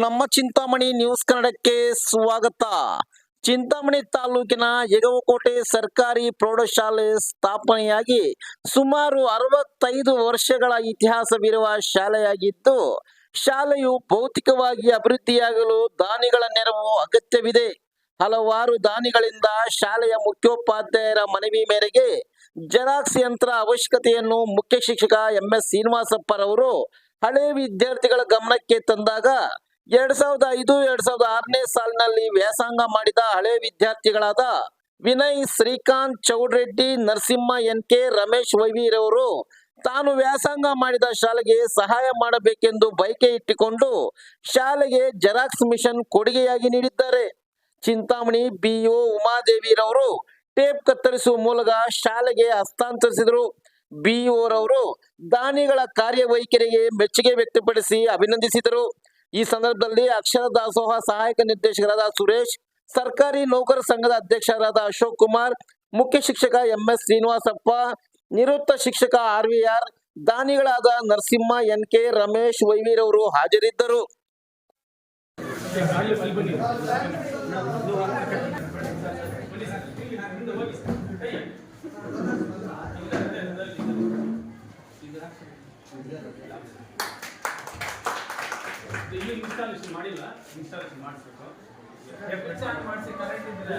ನಮ್ಮ ಚಿಂತಾಮಣಿ ನ್ಯೂಸ್ ಕನ್ನಡಕ್ಕೆ ಸ್ವಾಗತ. ಚಿಂತಾಮಣಿ ತಾಲೂಕಿನ ಯಗವಕೋಟೆ ಸರ್ಕಾರಿ ಪ್ರೌಢಶಾಲೆ ಸ್ಥಾಪನೆಯಾಗಿ ಸುಮಾರು ಅರವತ್ತೈದು ವರ್ಷಗಳ ಇತಿಹಾಸವಿರುವ ಶಾಲೆಯಾಗಿದ್ದು, ಶಾಲೆಯು ಭೌತಿಕವಾಗಿ ಅಭಿವೃದ್ಧಿಯಾಗಲು ದಾನಿಗಳ ನೆರವು ಅಗತ್ಯವಿದೆ. ಹಲವಾರು ದಾನಿಗಳಿಂದ ಶಾಲೆಯ ಮುಖ್ಯೋಪಾಧ್ಯಾಯರ ಮನವಿ ಮೇರೆಗೆ ಜೆರಾಕ್ಸ್ ಯಂತ್ರ ಅವಶ್ಯಕತೆಯನ್ನು ಮುಖ್ಯ ಶಿಕ್ಷಕ ಎಂ ಎಸ್ ಶ್ರೀನಿವಾಸಪ್ಪರವರು ಹಳೆ ವಿದ್ಯಾರ್ಥಿಗಳ ಗಮನಕ್ಕೆ ತಂದಾಗ ಎರಡ್ ಸಾವಿರದ ಐದು, ಎರಡ್ ಸಾವಿರದ ಆರನೇ ಸಾಲಿನಲ್ಲಿ ವ್ಯಾಸಂಗ ಮಾಡಿದ ಹಳೆ ವಿದ್ಯಾರ್ಥಿಗಳಾದ ವಿನಯ್ ಶ್ರೀಕಾಂತ್ ಚೌಡ್ರೆಡ್ಡಿ, ನರಸಿಂಹ ಎನ್ ಕೆ, ರಮೇಶ್ ವೈವಿರವರು ತಾನು ವ್ಯಾಸಂಗ ಮಾಡಿದ ಶಾಲೆಗೆ ಸಹಾಯ ಮಾಡಬೇಕೆಂದು ಬೈಕೆ ಇಟ್ಟುಕೊಂಡು ಶಾಲೆಗೆ ಜೆರಾಕ್ಸ್ ಮಿಷನ್ ಕೊಡುಗೆಯಾಗಿ ನೀಡಿದ್ದಾರೆ. ಚಿಂತಾಮಣಿ ಬಿಒ ಉಮಾದೇವಿರವರು ಟೇಪ್ ಕತ್ತರಿಸುವ ಮೂಲಕ ಶಾಲೆಗೆ ಹಸ್ತಾಂತರಿಸಿದರು. ಬಿಇಒರವರು ದಾನಿಗಳ ಕಾರ್ಯವೈಖರಿಗೆ ಮೆಚ್ಚುಗೆ ವ್ಯಕ್ತಪಡಿಸಿ ಅಭಿನಂದಿಸಿದರು. ಈ ಸಂದರ್ಭದಲ್ಲಿ ಅಕ್ಷರ ದಾಸೋಹ ಸಹಾಯಕ ನಿರ್ದೇಶಕರಾದ ಸುರೇಶ್, ಸರ್ಕಾರಿ ನೌಕರ ಸಂಘದ ಅಧ್ಯಕ್ಷರಾದ ಅಶೋಕ್ ಕುಮಾರ್, ಮುಖ್ಯ ಶಿಕ್ಷಕ ಎಂ ಎಸ್ ಶ್ರೀನಿವಾಸಪ್ಪ, ನಿವೃತ್ತ ಶಿಕ್ಷಕ ಆರ್ ವಿ ಆರ್, ದಾನಿಗಳಾದ ನರಸಿಂಹ, ಎನ್ ಕೆ, ರಮೇಶ್ ವೈವೀರವರು ಹಾಜರಿದ್ದರು. ಇಲ್ಲಿ ಇನ್ಸ್ಟಾಲೇಷನ್ ಮಾಡಿಲ್ಲ. ಇನ್ಸ್ಟಾಲೇಷನ್ ಮಾಡಿಸ್ಬೇಕು. ಮಾಡಿಸಿ ಕರೆಂಟ್ ಇದ್ರೆ